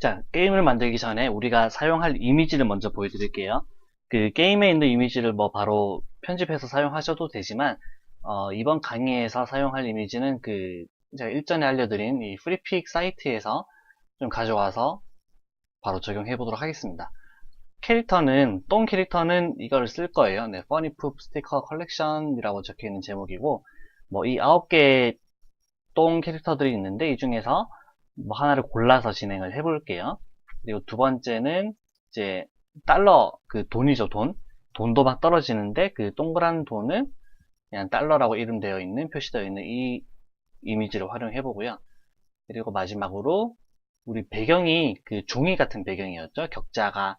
자, 게임을 만들기 전에 우리가 사용할 이미지를 먼저 보여드릴게요. 그 게임에 있는 이미지를 뭐 바로 편집해서 사용하셔도 되지만 어, 이번 강의에서 사용할 이미지는 그 제가 일전에 알려드린 이 프리픽 사이트에서 좀 가져와서 바로 적용해 보도록 하겠습니다. 캐릭터는 똥 캐릭터는 이걸 쓸 거예요. 네, Funny Poop Sticker Collection이라고 적혀 있는 제목이고 뭐 이 아홉 개의 똥 캐릭터들이 있는데 이 중에서 뭐 하나를 골라서 진행을 해 볼게요. 그리고 두 번째는 이제 달러 그 돈이죠 돈 돈도 막 떨어지는데 그 동그란 돈은 그냥 달러라고 이름되어 있는 표시되어 있는 이 이미지를 활용해 보고요. 그리고 마지막으로 우리 배경이 그 종이 같은 배경이었죠. 격자가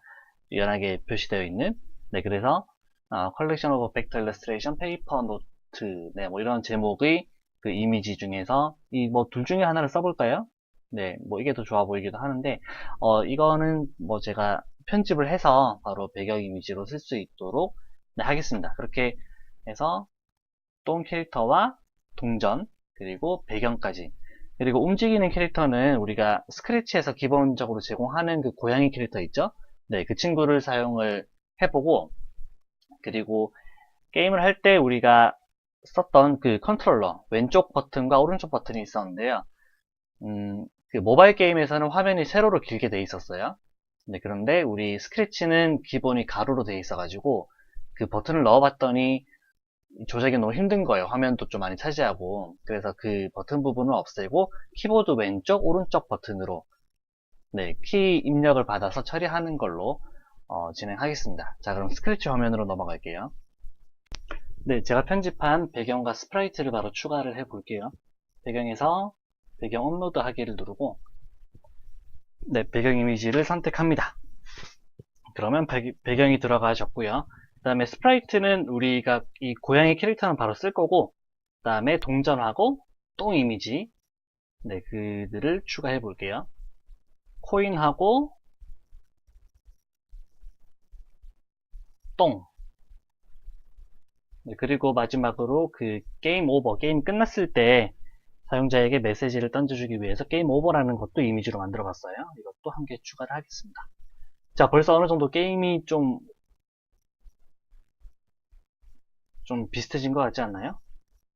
연하게 표시되어 있는 네 그래서 어, Collection of Vector 네뭐 이런 제목의 그 이미지 중에서 이 뭐 둘 중에 하나를 써볼까요? 네, 뭐 이게 더 좋아 보이기도 하는데 어 이거는 뭐 제가 편집을 해서 바로 배경 이미지로 쓸 수 있도록 네, 하겠습니다. 그렇게 해서 똥 캐릭터와 동전 그리고 배경까지 그리고 움직이는 캐릭터는 우리가 스크래치에서 기본적으로 제공하는 그 고양이 캐릭터 있죠? 네, 그 친구를 사용을 해보고 그리고 게임을 할 때 우리가 썼던 그 컨트롤러 왼쪽 버튼과 오른쪽 버튼이 있었는데요. 음, 그 모바일 게임에서는 화면이 세로로 길게 돼 있었어요. 네, 그런데 우리 스크래치는 기본이 가로로 돼 있어가지고 그 버튼을 넣어봤더니 조작이 너무 힘든 거예요. 화면도 좀 많이 차지하고. 그래서 그 버튼 부분을 없애고 키보드 왼쪽, 오른쪽 버튼으로 네, 키 입력을 받아서 처리하는 걸로 어, 진행하겠습니다. 자, 그럼 스크래치 화면으로 넘어갈게요. 네, 제가 편집한 배경과 스프라이트를 바로 추가를 해 볼게요. 배경에서 배경 업로드 하기를 누르고 네, 배경 이미지를 선택합니다. 그러면 배, 배경이 들어가셨고요. 그 다음에 스프라이트는 우리가 이 고양이 캐릭터는 바로 쓸 거고 그 다음에 동전하고 똥 이미지 네, 그들을 추가해 볼게요. 코인하고 똥 네, 그리고 마지막으로 그 게임 오버, 게임 끝났을 때 사용자에게 메시지를 던져주기 위해서 게임 오버라는 것도 이미지로 만들어 봤어요. 이것도 함께 추가를 하겠습니다. 자, 벌써 어느 정도 게임이 좀, 좀 비슷해진 것 같지 않나요?